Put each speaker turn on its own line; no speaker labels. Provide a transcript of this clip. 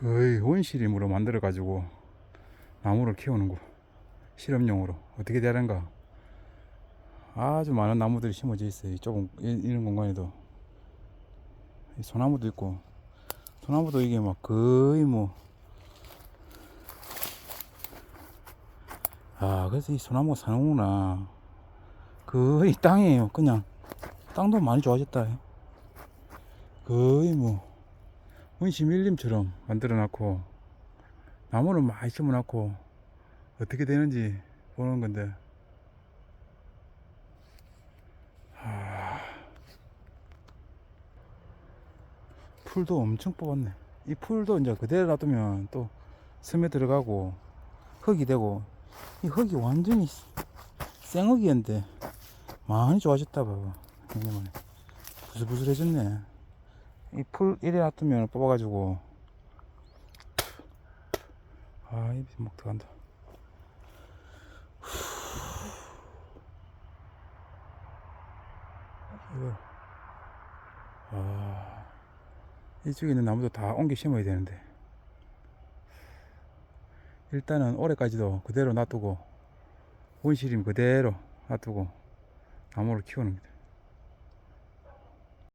거의 원시림으로 만들어 가지고 나무를 키우는 거 실험용으로 어떻게 되는가 아주 많은 나무들이 심어져 있어요 이- 이런 공간에도 이 소나무도 있고 소나무도 이게 막 거의 뭐 아, 그래서 이 소나무가 사는구나. 거의 땅이에요. 그냥. 땅도 많이 좋아졌다. 거의 뭐, 원시 밀림처럼 만들어 놨고, 나무를 많이 심어 놨고, 어떻게 되는지 보는 건데. 아, 풀도 엄청 뽑았네. 이 풀도 이제 그대로 놔두면 또 섬에 들어가고, 흙이 되고, 이 흙이 완전히 생흙이었는데 많이 좋아졌다 봐봐 부슬부슬해졌네 이풀 이래 놔두면 뽑아가지고. 아 입이 목 들어간다. 이걸. 아 이쪽에 있는 나무도 다 옮겨 심어야 되는데. 일단은 올해까지도 그대로 놔두고 원시림 그대로 놔두고 나무를 키우는 거다.